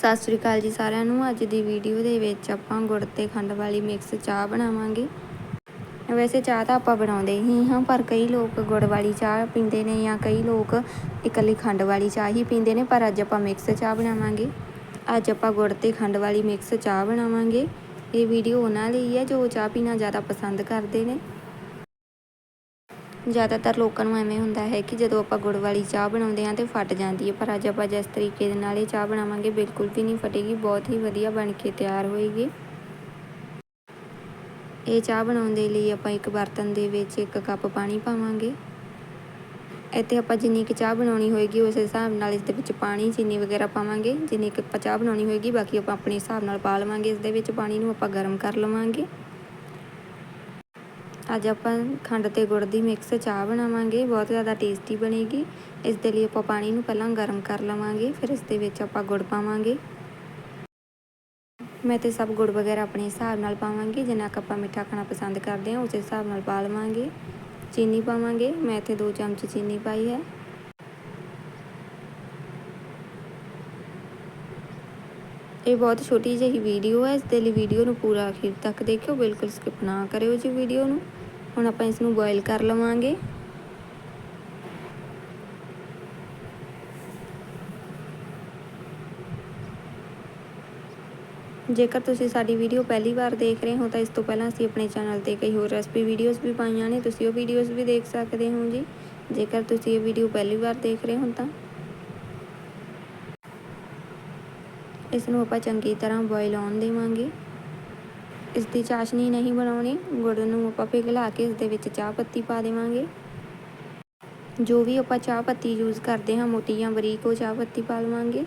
ਸਤਿ ਸ੍ਰੀ ਅਕਾਲ ਜੀ ਸਾਰਿਆਂ ਨੂੰ। ਅੱਜ ਦੀ ਵੀਡੀਓ ਦੇ ਵਿੱਚ ਆਪਾਂ ਗੁੜ ਤੇ ਖੰਡ ਵਾਲੀ ਮਿਕਸ ਚਾਹ ਬਣਾਵਾਂਗੇ। ਵੈਸੇ ਚਾਹ ਤਾਂ ਆਪਾਂ ਬਣਾਉਂਦੇ ਹੀ ਹਾਂ, ਪਰ ਕਈ ਲੋਕ ਗੁੜ ਵਾਲੀ ਚਾਹ ਪੀਂਦੇ ਨੇ ਜਾਂ ਕਈ ਲੋਕ ਇਕੱਲੀ ਖੰਡ ਵਾਲੀ ਚਾਹ ਹੀ ਪੀਂਦੇ ਨੇ, ਪਰ ਅੱਜ ਆਪਾਂ ਮਿਕਸ ਚਾਹ ਬਣਾਵਾਂਗੇ। ਅੱਜ ਆਪਾਂ ਗੁੜ ਤੇ ਖੰਡ ਵਾਲੀ ਮਿਕਸ ਚਾਹ ਬਣਾਵਾਂਗੇ। ਇਹ ਵੀਡੀਓ ਉਹਨਾਂ ਲਈ ਹੈ ਜੋ ਚਾਹ ਪੀਣਾ ਜ਼ਿਆਦਾ ਪਸੰਦ ਕਰਦੇ ਨੇ। ਜ਼ਿਆਦਾਤਰ ਲੋਕਾਂ ਨੂੰ ਐਵੇਂ ਹੁੰਦਾ ਹੈ ਕਿ ਜਦੋਂ ਆਪਾਂ ਗੁੜ ਵਾਲੀ ਚਾਹ ਬਣਾਉਂਦੇ ਹਾਂ ਤੇ ਫਟ ਜਾਂਦੀ ਹੈ, ਪਰ ਅੱਜ ਆਪਾਂ ਜਿਸ ਤਰੀਕੇ ਦੇ ਨਾਲ ਇਹ ਚਾਹ ਬਣਾਵਾਂਗੇ, ਬਿਲਕੁਲ ਵੀ ਨਹੀਂ ਫਟੇਗੀ, ਬਹੁਤ ਹੀ ਵਧੀਆ ਬਣ ਕੇ ਤਿਆਰ ਹੋਏਗੀ। ਇਹ ਚਾਹ ਬਣਾਉਣ ਦੇ ਲਈ ਆਪਾਂ ਇੱਕ ਬਰਤਨ ਦੇ ਵਿੱਚ ਇੱਕ ਕੱਪ ਪਾਣੀ ਪਾਵਾਂਗੇ। ਇੱਥੇ ਆਪਾਂ ਜਿੰਨੀ ਕਿ ਚਾਹ ਬਣਾਉਣੀ ਹੋਏਗੀ, ਉਸ ਹਿਸਾਬ ਨਾਲ ਇਸ ਦੇ ਵਿੱਚ ਪਾਣੀ, ਚੀਨੀ ਵਗੈਰਾ ਪਾਵਾਂਗੇ। ਜਿੰਨੀ ਕਿ ਆਪਾਂ ਚਾਹ ਬਣਾਉਣੀ ਹੋਏਗੀ, ਬਾਕੀ ਆਪਾਂ ਆਪਣੇ ਹਿਸਾਬ ਨਾਲ ਪਾ ਲਵਾਂਗੇ, ਇਸ ਦੇ ਵਿੱਚ ਪਾਣੀ ਨੂੰ ਆਪਾਂ ਗਰਮ ਕਰ ਲਵਾਂਗੇ। ਅੱਜ ਆਪਾਂ ਖੰਡ ਤੇ ਗੁੜ ਦੀ ਮਿਕਸ ਚਾਹ ਬਣਾਵਾਂਗੇ, ਬਹੁਤ ਜ਼ਿਆਦਾ ਟੇਸਟੀ ਬਣੇਗੀ। ਇਸ ਦੇ ਲਈ ਆਪਾਂ ਪਾਣੀ ਨੂੰ ਪਹਿਲਾਂ ਗਰਮ ਕਰ ਲਵਾਂਗੇ, ਫਿਰ ਇਸ ਦੇ ਵਿੱਚ ਆਪਾਂ ਗੁੜ ਪਾਵਾਂਗੇ। ਮੈਂ ਤੇ ਸਭ ਗੁੜ ਵਗੈਰਾ ਆਪਣੇ ਹਿਸਾਬ ਨਾਲ ਪਾਵਾਂਗੀ, ਜਿੰਨਾ ਕੁ ਆਪਾਂ ਮਿੱਠਾ ਖਾਣਾ ਪਸੰਦ ਕਰਦੇ ਹਾਂ, ਉਸ ਹਿਸਾਬ ਨਾਲ ਪਾ ਲਵਾਂਗੇ। ਚੀਨੀ ਪਾਵਾਂਗੇ, ਮੈਂ ਇੱਥੇ 2 ਚਮਚ ਚੀਨੀ ਪਾਈ ਹੈ। ਇਹ ਬਹੁਤ ਛੋਟੀ ਜਿਹੀ ਵੀਡੀਓ ਹੈ, ਇਸ ਦੇ ਲਈ ਵੀਡੀਓ ਨੂੰ ਪੂਰਾ ਅਖੀਰ ਤੱਕ ਦੇਖਿਓ, ਬਿਲਕੁਲ ਸਕਿਪ ਨਾ ਕਰਿਓ ਜੀ ਵੀਡੀਓ ਨੂੰ। ਹੁਣ ਆਪਾਂ ਇਸ ਨੂੰ ਬੋਇਲ ਕਰ ਲਵਾਂਗੇ। ਜੇਕਰ ਤੁਸੀਂ ਸਾਡੀ ਵੀਡੀਓ ਪਹਿਲੀ ਵਾਰ ਦੇਖ ਰਹੇ ਹੋ, ਤਾਂ ਇਸ ਤੋਂ ਪਹਿਲਾਂ ਅਸੀਂ ਆਪਣੇ ਚੈਨਲ ਤੇ ਕਈ ਹੋਰ ਰੈਸਪੀ ਵੀਡੀਓਜ਼ ਵੀ ਪਾਈਆਂ ਨੇ, ਤੁਸੀਂ ਉਹ ਵੀਡੀਓਜ਼ ਵੀ ਦੇਖ ਸਕਦੇ ਹੋ ਜੀ। ਜੇਕਰ ਤੁਸੀਂ ਇਹ ਵੀਡੀਓ ਪਹਿਲੀ ਵਾਰ ਦੇਖ ਰਹੇ ਹੋ, ਤਾਂ ਇਸ ਨੂੰ ਆਪਾਂ ਚੰਗੀ ਤਰ੍ਹਾਂ ਬੋਇਲ ਆਉਣ ਦੇਵਾਂਗੇ। ਇਸ ਦੀ ਚਾਸ਼ਨੀ ਨਹੀਂ ਬਣਾਉਣੀ। ਗੁੜ ਨੂੰ ਆਪਾਂ ਪਿਘਲਾ ਕੇ ਇਸ ਦੇ ਵਿੱਚ ਚਾਹ ਪੱਤੀ ਪਾ ਦੇਵਾਂਗੇ। ਜੋ ਵੀ ਆਪਾਂ ਚਾਹ ਪੱਤੀ ਯੂਜ਼ ਕਰਦੇ ਹਾਂ, ਮੋਟੀ ਜਾਂ ਬਰੀਕ, ਉਹ ਚਾਹ ਪੱਤੀ ਪਾ ਲਵਾਂਗੇ।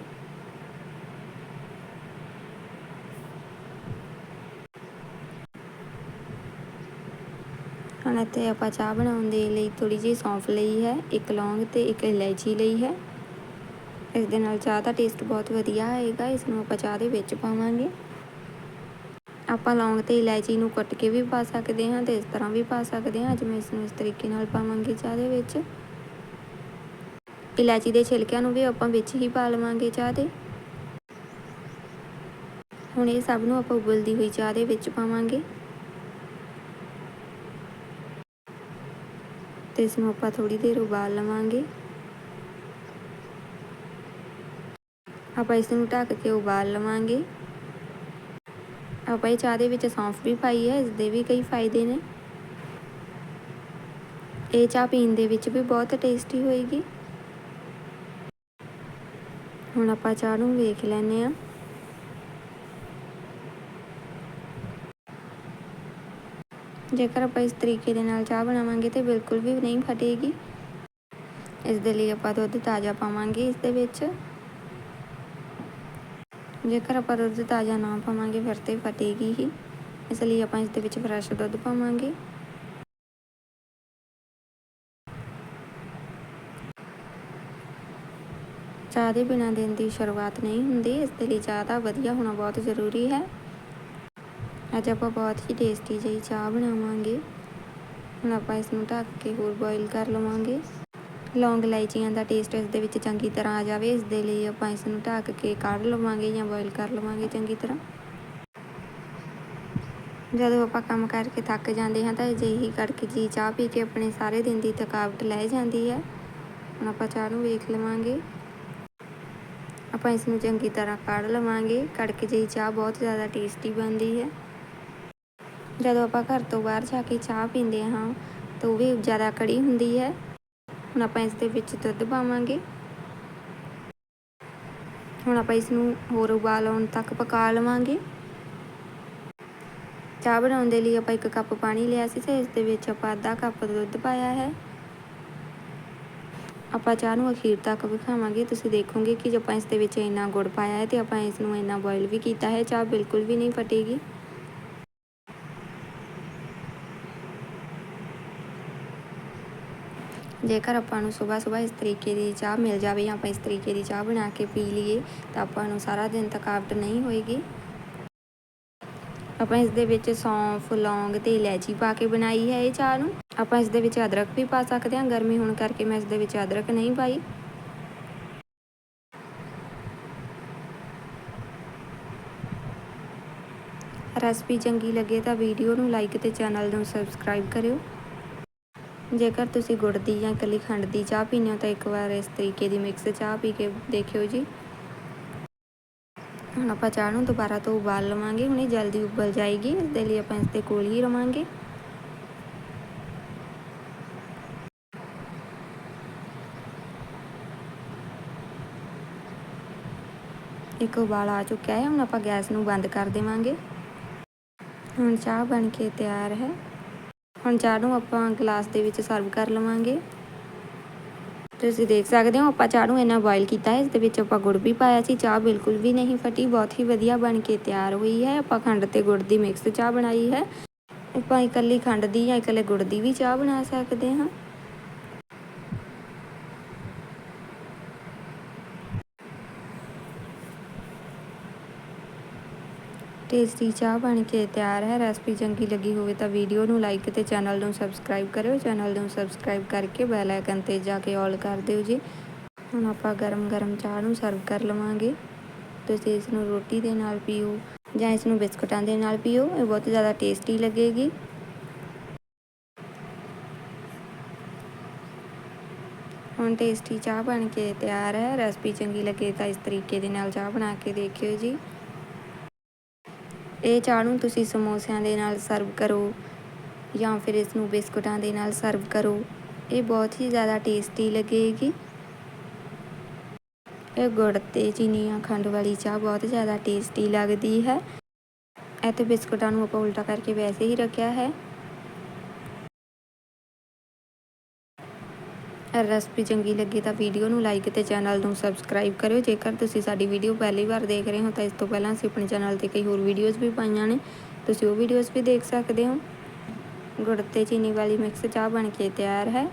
ਹੁਣ ਇੱਥੇ ਆਪਾਂ ਚਾਹ ਬਣਾਉਣ ਦੇ ਲਈ ਥੋੜੀ ਜਿਹੀ ਸੌਂਫ ਲਈ ਹੈ, ਇੱਕ ਲੌਂਗ ਤੇ ਇੱਕ ਇਲਾਇਚੀ ਲਈ ਹੈ। ਇਸ ਦੇ ਨਾਲ ਚਾਹ ਦਾ ਟੇਸਟ ਬਹੁਤ ਵਧੀਆ ਆਏਗਾ। ਇਸ ਨੂੰ ਆਪਾਂ ਚਾਹ ਦੇ ਵਿੱਚ ਪਾਵਾਂਗੇ। ਆਪਾਂ ਲੌਂਗ ਤੇ ਇਲਾਇਚੀ ਨੂੰ ਕੱਟ ਕੇ ਵੀ ਪਾ ਸਕਦੇ ਹਾਂ ਤੇ ਇਸ ਤਰ੍ਹਾਂ ਵੀ ਪਾ ਸਕਦੇ ਹਾਂ। ਅੱਜ ਮੈਂ ਇਸ ਨੂੰ ਇਸ ਤਰੀਕੇ ਨਾਲ ਪਾਵਾਂਗੀ ਚਾਹ ਦੇ ਵਿੱਚ। ਇਲਾਇਚੀ ਦੇ ਛਿਲਕਿਆਂ ਨੂੰ ਵੀ ਆਪਾਂ ਵਿੱਚ ਹੀ ਪਾ ਲਵਾਂਗੇ ਚਾਹ ਦੇ ਹੁਣ ਇਹ ਸਭ ਨੂੰ ਆਪਾਂ ਉਬਲਦੀ ਹੋਈ ਚਾਹ ਦੇ ਵਿੱਚ ਪਾਵਾਂਗੇ। ਤੇ ਇਸ ਨੂੰ ਆਪਾਂ ਥੋੜੀ ਦੇਰ ਉਬਾਲ ਲਵਾਂਗੇ। ਆਪਾਂ ਇਸ ਨੂੰ ਢੱਕ ਕੇ ਉਬਾਲ ਲਵਾਂਗੇ। ਆਪਾਂ ਇਹ ਚਾਹ ਦੇ ਵਿੱਚ ਸੌਂਫ ਵੀ ਪਾਈ ਹੈ ਇਸ ਦੇ ਵੀ ਕਈ ਫਾਇਦੇ ਨੇ। ਇਹ ਚਾਹ ਪੀਣ ਦੇ ਵਿੱਚ ਵੀ ਬਹੁਤ ਟੇਸਟੀ ਹੋਏਗੀ। ਹੁਣ ਆਪਾਂ ਚਾਹ ਨੂੰ ਵੇਖ ਲੈਨੇ ਆ ਜੇਕਰ ਆਪਾਂ ਇਸ ਤਰੀਕੇ ਦੇ ਨਾਲ ਚਾਹ ਬਣਾਵਾਂਗੇ ਤੇ ਬਿਲਕੁਲ ਵੀ ਨਹੀਂ ਫਟੇਗੀ। ਇਸ ਦੇ ਲਈ ਆਪਾਂ ਦੁੱਧ ਤਾਜ਼ਾ ਪਾਵਾਂਗੇ ਇਸ ਦੇ ਵਿੱਚ। ਜੇਕਰ ਆਪਾਂ ਦੁੱਧ ਤਾਜ਼ਾ ਨਾ ਪਾਵਾਂਗੇ, ਫਿਰ ਤੇ ਫਟੇਗੀ ਹੀ। ਇਸ ਲਈ ਆਪਾਂ ਇਸ ਦੇ ਵਿੱਚ ਫਰੈਸ਼ ਦੁੱਧ ਪਾਵਾਂਗੇ। ਚਾਹ ਦੇ ਬਿਨਾਂ ਦਿਨ ਦੀ ਸ਼ੁਰੂਆਤ ਨਹੀਂ ਹੁੰਦੀ। ਇਸ ਦੇ ਲਈ ਚਾਹ ਦਾ ਵਧੀਆ ਹੋਣਾ ਬਹੁਤ ਜ਼ਰੂਰੀ ਹੈ। ਅੱਜ ਆਪਾਂ ਬਹੁਤ ਹੀ ਟੇਸਟੀ ਜਿਹੀ ਚਾਹ ਬਣਾਵਾਂਗੇ। ਹੁਣ ਆਪਾਂ ਇਸ ਨੂੰ ਢੱਕ ਕੇ ਹੋਰ ਬੋਇਲ ਕਰ ਲਵਾਂਗੇ। ਲੌਂਗ ਇਲਾਇਚੀਆਂ ਦਾ ਟੇਸਟ ਇਸ ਦੇ ਵਿੱਚ ਚੰਗੀ ਤਰ੍ਹਾਂ ਆ ਜਾਵੇ, ਇਸ ਦੇ ਲਈ ਆਪਾਂ ਇਸ ਨੂੰ ਢੱਕ ਕੇ ਕੱਢ ਲਵਾਂਗੇ ਜਾਂ ਬੋਇਲ ਕਰ ਲਵਾਂਗੇ ਚੰਗੀ ਤਰ੍ਹਾਂ। ਜਦੋਂ ਆਪਾਂ ਕੰਮ ਕਰਕੇ ਥੱਕ ਜਾਂਦੇ ਹਾਂ ਤਾਂ ਅਜਿਹੀ ਕੜਕ ਜੀ ਚਾਹ ਪੀ ਕੇ ਆਪਣੇ ਸਾਰੇ ਦਿਨ ਦੀ ਥਕਾਵਟ ਲੈ ਜਾਂਦੀ ਹੈ। ਹੁਣ ਆਪਾਂ ਚਾਹ ਨੂੰ ਵੇਖ ਲਵਾਂਗੇ। ਆਪਾਂ ਇਸ ਨੂੰ ਚੰਗੀ ਤਰ੍ਹਾਂ ਕੱਢ ਲਵਾਂਗੇ। ਕੜਕ ਜਿਹੀ ਚਾਹ ਬਹੁਤ ਜ਼ਿਆਦਾ ਟੇਸਟੀ ਬਣਦੀ ਹੈ। ਜਦੋਂ ਆਪਾਂ ਘਰ ਤੋਂ ਬਾਹਰ ਜਾ ਕੇ ਚਾਹ ਪੀਂਦੇ ਹਾਂ ਤਾਂ ਉਹ ਵੀ ਜ਼ਿਆਦਾ ਕੜੀ ਹੁੰਦੀ ਹੈ। ਹੁਣ ਆਪਾਂ ਇਸ ਦੇ ਵਿੱਚ ਦੁੱਧ ਪਾਵਾਂਗੇ। ਹੁਣ ਆਪਾਂ ਇਸ ਨੂੰ ਹੋਰ ਉਬਾਲ ਆਉਣ ਤੱਕ ਪਕਾ ਲਵਾਂਗੇ। ਚਾਹ ਬਣਾਉਣ ਦੇ ਲਈ ਆਪਾਂ ਇੱਕ ਕੱਪ ਪਾਣੀ ਲਿਆ ਸੀ ਤੇ ਇਸ ਦੇ ਵਿੱਚ ਆਪਾਂ ਅੱਧਾ ਕੱਪ ਦੁੱਧ ਪਾਇਆ ਹੈ। ਆਪਾਂ ਚਾਹ ਨੂੰ ਅਖੀਰ ਤੱਕ ਵਿਖਾਵਾਂਗੇ। ਤੁਸੀਂ ਦੇਖੋਗੇ ਕਿ ਜੇ ਆਪਾਂ ਇਸ ਦੇ ਵਿੱਚ ਇੰਨਾ ਗੁੜ ਪਾਇਆ ਹੈ ਤੇ ਆਪਾਂ ਇਸ ਨੂੰ ਇੰਨਾ ਬੋਇਲ ਵੀ ਕੀਤਾ ਹੈ, ਚਾਹ ਬਿਲਕੁਲ ਵੀ ਨਹੀਂ ਫਟੇਗੀ। ਜੇਕਰ ਆਪਾਂ ਨੂੰ ਸਵੇਰ ਸਵੇਰ ਇਸ ਤਰੀਕੇ ਦੀ ਚਾਹ ਮਿਲ ਜਾਵੇ ਜਾਂ ਆਪਾਂ ਇਸ ਤਰੀਕੇ ਦੀ ਚਾਹ ਬਣਾ ਕੇ ਪੀ ਲਈਏ, ਤਾਂ ਆਪਾਂ ਨੂੰ ਸਾਰਾ ਦਿਨ ਥਕਾਵਟ ਨਹੀਂ ਹੋਏਗੀ। ਆਪਾਂ ਇਸ ਦੇ ਵਿੱਚ ਸੌਂਫ, ਲੌਂਗ ਤੇ ਇਲਾਇਚੀ ਪਾ ਕੇ ਬਣਾਈ ਹੈ ਇਹ ਚਾਹ ਨੂੰ। ਆਪਾਂ ਇਸ ਦੇ ਵਿੱਚ ਅਦਰਕ ਵੀ ਪਾ ਸਕਦੇ ਹਾਂ। ਗਰਮੀ ਹੋਣ ਕਰਕੇ ਮੈਂ ਇਸ ਦੇ ਵਿੱਚ ਅਦਰਕ ਨਹੀਂ ਪਾਈ। ਰੈਸਪੀ ਚੰਗੀ ਲੱਗੇ ਤਾਂ ਵੀਡੀਓ ਨੂੰ ਲਾਈਕ ਤੇ ਚੈਨਲ ਨੂੰ ਸਬਸਕ੍ਰਾਈਬ ਕਰਿਓ। ਜੇਕਰ ਤੁਸੀਂ ਗੁੜ ਦੀ ਜਾਂ ਇਕੱਲੀ ਖੰਡ ਦੀ ਚਾਹ ਪੀਂਦੇ ਹੋ ਤਾਂ ਇੱਕ ਵਾਰ ਇਸ ਤਰੀਕੇ ਦੀ ਮਿਕਸ ਚਾਹ ਪੀ ਕੇ ਦੇਖਿਓ ਜੀ। ਹੁਣ ਆਪਾਂ ਚਾਹ ਨੂੰ ਦੁਬਾਰਾ ਤੋਂ ਉਬਾਲ ਲਵਾਂਗੇ। ਹੁਣੇ ਜਲਦੀ ਉਬਲ ਜਾਏਗੀ। ਇਸ ਦੇ ਲਈ ਆਪਾਂ ਇਸ ਦੇ ਕੋਲ ਹੀ ਰਵਾਂਗੇ। ਇੱਕ ਉਬਾਲ ਆ ਚੁੱਕਿਆ ਹੈ। ਹੁਣ ਆਪਾਂ ਗੈਸ ਨੂੰ ਬੰਦ ਕਰ ਦੇਵਾਂਗੇ। ਹੁਣ ਚਾਹ ਬਣ ਕੇ ਤਿਆਰ ਹੈ। ਹੁਣ ਚਾਹ ਨੂੰ ਆਪਾਂ ਗਲਾਸ ਦੇ ਵਿੱਚ ਸਰਵ ਕਰ ਲਵਾਂਗੇ। ਤੁਸੀਂ ਦੇਖ ਸਕਦੇ ਹੋ, ਆਪਾਂ ਚਾਹ ਨੂੰ ਇਹਨਾਂ ਬੋਇਲ ਕੀਤਾ ਹੈ ਇਸ ਦੇ ਵਿੱਚ ਆਪਾਂ ਗੁੜ ਵੀ ਪਾਇਆ ਸੀ, ਚਾਹ ਬਿਲਕੁਲ ਵੀ ਨਹੀਂ ਫਟੀ, ਬਹੁਤ ਹੀ ਵਧੀਆ ਬਣ ਕੇ ਤਿਆਰ ਹੋਈ ਹੈ। ਆਪਾਂ ਖੰਡ ਤੇ ਗੁੜ ਦੀ ਮਿਕਸ ਚਾਹ ਬਣਾਈ ਹੈ। ਆਪਾਂ ਇਕੱਲੀ ਖੰਡ ਦੀ ਜਾਂ ਇਕੱਲੇ ਗੁੜ ਦੀ ਵੀ ਚਾਹ ਬਣਾ ਸਕਦੇ ਹਾਂ। ਟੇਸਟੀ ਚਾਹ ਬਣ ਕੇ ਤਿਆਰ ਹੈ। ਰੈਸਪੀ ਚੰਗੀ ਲੱਗੀ ਹੋਵੇ ਤਾਂ ਵੀਡੀਓ ਨੂੰ ਲਾਈਕ ਤੇ ਚੈਨਲ ਨੂੰ ਸਬਸਕ੍ਰਾਈਬ ਕਰਿਓ। ਚੈਨਲ ਨੂੰ ਸਬਸਕ੍ਰਾਈਬ ਕਰਕੇ ਬੈਲ ਆਈਕਨ ਤੇ ਜਾ ਕੇ ਆਲ ਕਰ ਦਿਓ ਜੀ। ਹੁਣ ਆਪਾਂ ਗਰਮ ਗਰਮ ਚਾਹ ਨੂੰ ਸਰਵ ਕਰ ਲਵਾਂਗੇ। ਤੁਸੀਂ ਇਸ ਨੂੰ ਰੋਟੀ ਦੇ ਨਾਲ ਪੀਓ ਜਾਂ ਇਸ ਨੂੰ ਬਿਸਕੁਟਾਂ ਦੇ ਨਾਲ ਪੀਓ। ਇਹ ਬਹੁਤ ਜ਼ਿਆਦਾ ਟੇਸਟੀ ਲੱਗੇਗੀ। ਹੁਣ ਟੇਸਟੀ ਚਾਹ ਬਣ ਕੇ ਤਿਆਰ ਹੈ। ਰੈਸਪੀ ਚੰਗੀ ਲੱਗੇ ਤਾਂ ਇਸ ਤਰੀਕੇ ਦੇ ਨਾਲ ਚਾਹ ਬਣਾ ਕੇ ਦੇਖਿਓ ਜੀ। ਇਹ ਚਾਹ ਨੂੰ ਤੁਸੀਂ ਸਮੋਸਿਆਂ ਦੇ ਨਾਲ ਸਰਵ ਕਰੋ ਜਾਂ ਫਿਰ ਇਸ ਨੂੰ ਬਿਸਕੁਟਾਂ ਦੇ ਨਾਲ ਸਰਵ ਕਰੋ। ਇਹ ਬਹੁਤ ਹੀ ਜ਼ਿਆਦਾ ਟੇਸਟੀ ਲੱਗੇਗੀ। ਇਹ ਗੁੜ ਤੇ ਚੀਨੀ ਜਾਂ ਖੰਡ ਵਾਲੀ ਚਾਹ ਬਹੁਤ ਜ਼ਿਆਦਾ ਟੇਸਟੀ ਲੱਗਦੀ ਹੈ। ਅਤੇ ਬਿਸਕੁਟਾਂ ਨੂੰ ਆਪਾਂ ਉਲਟਾ ਕਰਕੇ ਵੈਸੇ ਹੀ ਰੱਖਿਆ ਹੈ। ਰੈਸਪੀ ਚੰਗੀ ਲੱਗੇ ਤਾਂ ਵੀਡੀਓ ਨੂੰ ਲਾਈਕ ਤੇ ਚੈਨਲ ਨੂੰ ਸਬਸਕ੍ਰਾਈਬ ਕਰਿਓ। ਜੇਕਰ ਤੁਸੀਂ ਸਾਡੀ ਵੀਡੀਓ ਪਹਿਲੀ ਵਾਰ ਦੇਖ ਰਹੇ ਹੋ ਤਾਂ ਇਸ ਤੋਂ ਪਹਿਲਾਂ ਅਸੀਂ ਆਪਣੇ ਚੈਨਲ ਤੇ ਕਈ ਹੋਰ ਵੀਡੀਓਜ਼ ਵੀ ਪਾਈਆਂ ਨੇ। ਤੁਸੀਂ ਉਹ ਵੀਡੀਓਜ਼ ਵੀ ਦੇਖ ਸਕਦੇ ਹੋ। ਗੁੜ ਤੇ ਚੀਨੀ ਵਾਲੀ ਮਿਕਸ ਚਾਹ ਬਣ ਕੇ ਤਿਆਰ ਹੈ।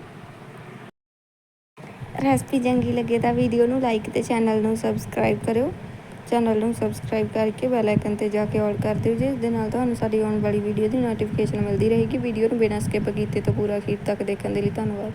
ਰੈਸਪੀ ਚੰਗੀ ਲੱਗੇ ਤਾਂ ਵੀਡੀਓ ਨੂੰ ਲਾਈਕ ਤੇ ਚੈਨਲ ਨੂੰ ਸਬਸਕ੍ਰਾਈਬ ਕਰਿਓ। ਚੈਨਲ ਨੂੰ ਸਬਸਕ੍ਰਾਈਬ ਕਰਕੇ ਬੈਲ ਆਈਕਨ ਤੇ ਜਾ ਕੇ ਆਲ ਕਰ ਦਿਓ। ਜਿਸ ਦੇ ਨਾਲ ਤੁਹਾਨੂੰ ਸਾਡੀ ਆਉਣ ਵਾਲੀ ਵੀਡੀਓ ਦੀ ਨੋਟੀਫਿਕੇਸ਼ਨ ਮਿਲਦੀ ਰਹੇਗੀ। ਵੀਡੀਓ ਨੂੰ ਬਿਨਾਂ ਸਕਿਪ ਕੀਤੇ ਤੋਂ ਪੂਰਾ ਅਖੀਰ ਤੱਕ ਦੇਖਣ ਦੇ ਲਈ ਧੰਨਵਾਦ।